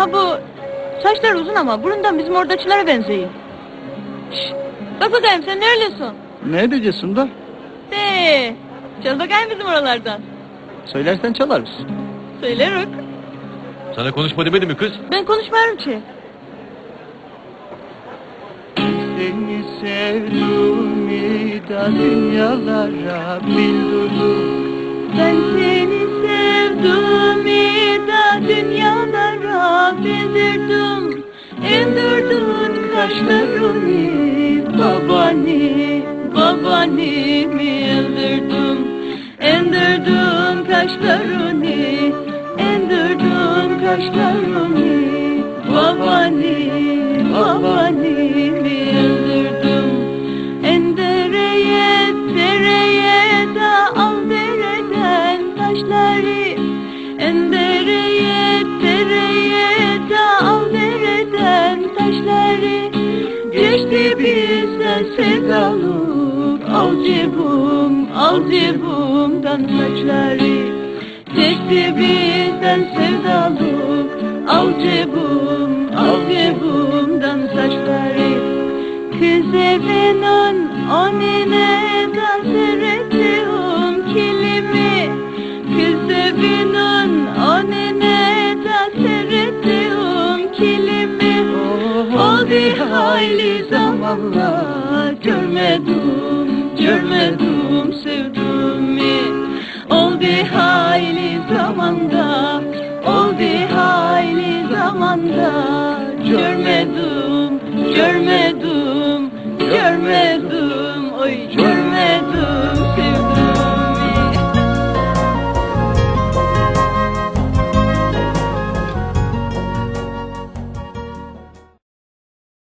Ha bu saçlar uzun ama burundan bizim oradakilara benziyor. Şşt, bak bakayım sen nerelisin? Ne edeceksin da? De, çal bakayım bizim oralardan. Söylersen çalarız. Söylerik. Sana konuşma demedi mi kız? Ben konuşmuyorum ki. Seni sevdiğimi da dünyalara bildirdim. Ben seni kaşlarını babani, babani bildirdim. Endirdin kaşlarını, endirdin kaşlarını babani, babani bildirdim. Endereye, dereye da al dereden taşları Geçti bizden sevdalık al cebum, al cebumdan saçları Çekti bizden sevdalık al cebum, al cebumdan saçları Kız evinin de seyrettiğim Oldu hayli zamanla görmedim, görmedim sevdiğimi Oldu hayli zamanda, oldu hayli zamanda görmedim